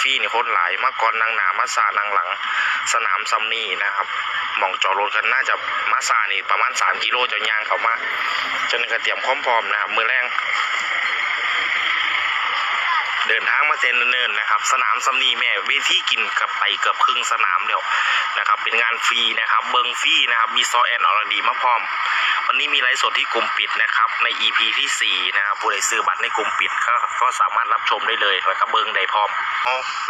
ฟรีนี่คนหลายมาก่อนนางหนามาซานางหลัง สนามซัมนี่นะครับมองจอรถกันน่าจะมาซานี่ประมาณ 3 กิโลจะย่างเขามาจนกระเตรียมความพร้อมนะครับมือแรง เดินทางมาเจนเนินๆนะครับ สนามซัมนีแม่เวทีกินกับไปเกือบครึ่งสนามแล้วนะครับ เป็นงานฟรีนะครับ เบิงฟรีนะครับมีซอแอนอรดีมาพร้อม วันนี้มีไลฟ์สดที่กลุ่มปิดนะครับ ใน EP ที่ 4 นะครับผู้ใดซื้อบัตรในกลุ่มปิดก็ก็สามารถรับชมได้เลยแล้วก็เบิงได้พร้อม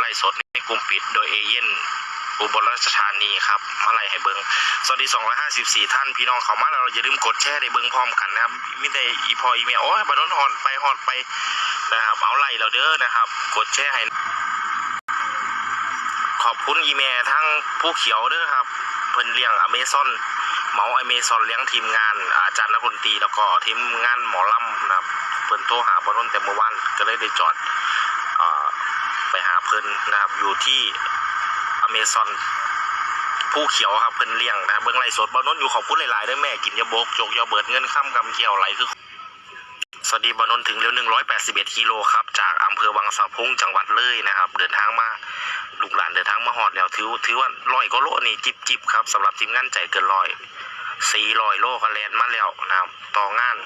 ไลฟ์สดในกลุ่มปิดโดยเอเย่นอุบลราชธานีครับมาไล่ให้เบิงสวัสดี 254 ท่านพี่น้องเขามาแล้วเราอย่าลืมกดแชร์ได้เบิงพร้อมกันนะครับไม่ได้อีพออีเมลโอ้ยบานนฮอนไปฮอนไป นะครับ เอาไล่เราเด้อนะครับ กดแชร์ให้ขอบคุณอีเมลทั้งผู้เขียวเด้อครับ เพิ่นเลี้ยงอเมซอนเมาอเมซอนเลี้ยงทีมงานอาจารย์นักดนตรีแล้วก็ทีมงานหมอลำนะครับเพิ่นโทรหาบอลนแต่เมื่อวานก็เลยได้จอดอไปหาเพิ่นนะครับอยู่ที่อเมซอนผู้เขียวครับเพิ่นเลี้ยงนะครับเบิ่งไลฟ์สดบอลนนอยู่ขอบคุณหลายๆเด้อแม่กินยาบกจกยาเบิดเงินข้ามกำเกี่ยวไหลคือ สวัสดีบอลนนถึงเร็ว181กิโลครับ จากอำเภอวังสะพุงจังหวัดเลยนะครับ เดินทางมาลูกหลานเดินทางมาฮอดแล้วถือถือว่าร้อยก็โลนี่จิบจิบครับสำหรับทีมงานใจเกินร้อยสี่ร้อยโลก็แลนมาแล้วนะครับต่องาน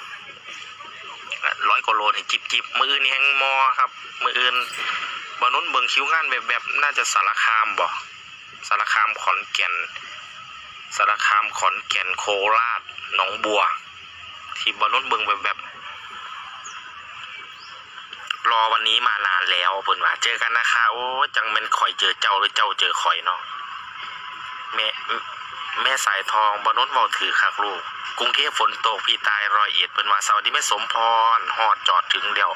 ร้อยกว่าโลนี่จิบจิบมืออื่นนี่แฮงมอครับ มืออื่นบนุนเบิงคิวงานแบบแบบน่าจะสารคามบ่สารคามขอนแก่นสารคามขอนแก่นโคราชหนองบัว ที่บนุนเบิงแบบแบบ รอวันนี้มานานแล้วเพิ่นว่าเจอกันนะคะ โอ้จังเป็นข่อยเจอเจ้าหรือเจ้าเจอข่อยเนาะแม่แม่สายทองบนนท์เว้าถือคักลูก กรุงเทพฝนตกพี่ตายรอยเอ็ดเพิ่นว่าเสาร์นี้แม่สมพรฮอดจอดถึงเดียว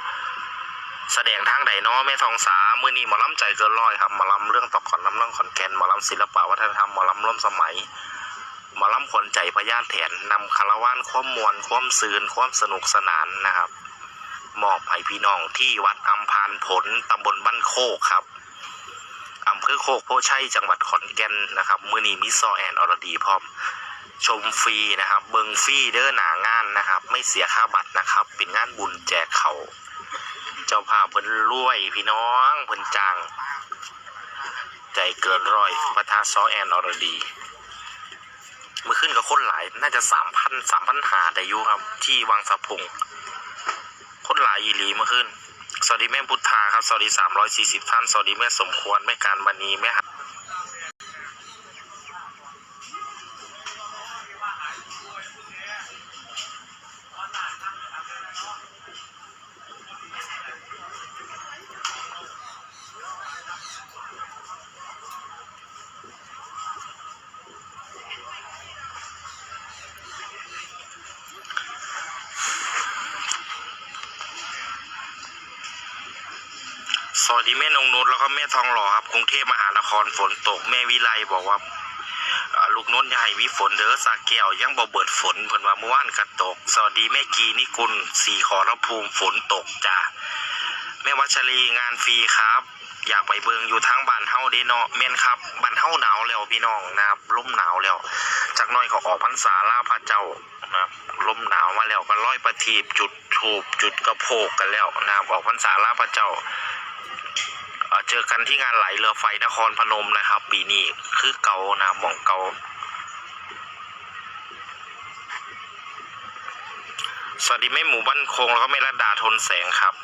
แสดงทางใดเนาะแม่ทองสามื้อนี้หมอลำใจเกินร้อยครับหมอลำเรื่องตอกขอนน้ำเรื่องขอนแก่นหมอลำศิลปะวัฒนธรรมหมอลำร่วมสมัยหมอลำขนใจพญาแถนนำคารวานความมวลความซืนความสนุกสนานนะครับ มอบให้พี่น้องที่วัดอัมพานผลตำบลบ้านโคกครับอำเภอโคกโพชัยจังหวัดขอนแก่นนะครับมือนีมิซอแอนอรดีพร้อมชมฟรีนะครับ เบิงฟรีเด้อหนางานนะครับ ไม่เสียค่าบัตรนะครับ เป็นงานบุญแจกเขาเจ้าภาพเพิ่นรวยพี่น้องเพิ่นจางใจเกินร้อยประทาซอแอนอรดีเมื่อขึ้นกับคนหลายน่าจะสามพันสามพันหาได้ยู่ครับ ที่วังสะพุง คนหลายอีหลีเมื่อคืนสวัสดีแม่พุทธาครับ สวัสดีสามร้อยสี่สิบท่าน สวัสดีแม่สมควร แม่การบันีแม่ สวัสดีแม่นงนุชแล้วก็แม่ทองหล่อครับกรุงเทพมหานครฝนตกแม่วิไลบอกว่าลูกน้นใหญ่มีฝนเด้อสาแก้วยังบ่เบิดฝนเพิ่นว่าเมื่อวานก็ตก สวัสดีแม่กีนิกุลสีขอรภูมิฝนตกจ้าแม่วัชรีงานฟรีครับ อยากไปเบิงอยู่ทางบ้านเฮาเด้เนาะแม่นครับบ้านเฮาหนาวแล้วพี่น้องนะครับลมหนาวแล้วจักน้อยก็ออกพรรษาลาพระเจ้านะครับลมหนาวมาแล้วก็ร้อยประทีปจุดถูปจุดกระโพกกันแล้วนะครับออกพรรษาลาพระเจ้า เจอกันที่งานไหลเรือไฟนครพนมนะครับ ปีนี้คือเก่านะครับหมองเก่าสวัสดีแม่หมูบ้านโคงแล้วก็แม่ระดาทนแสงครับ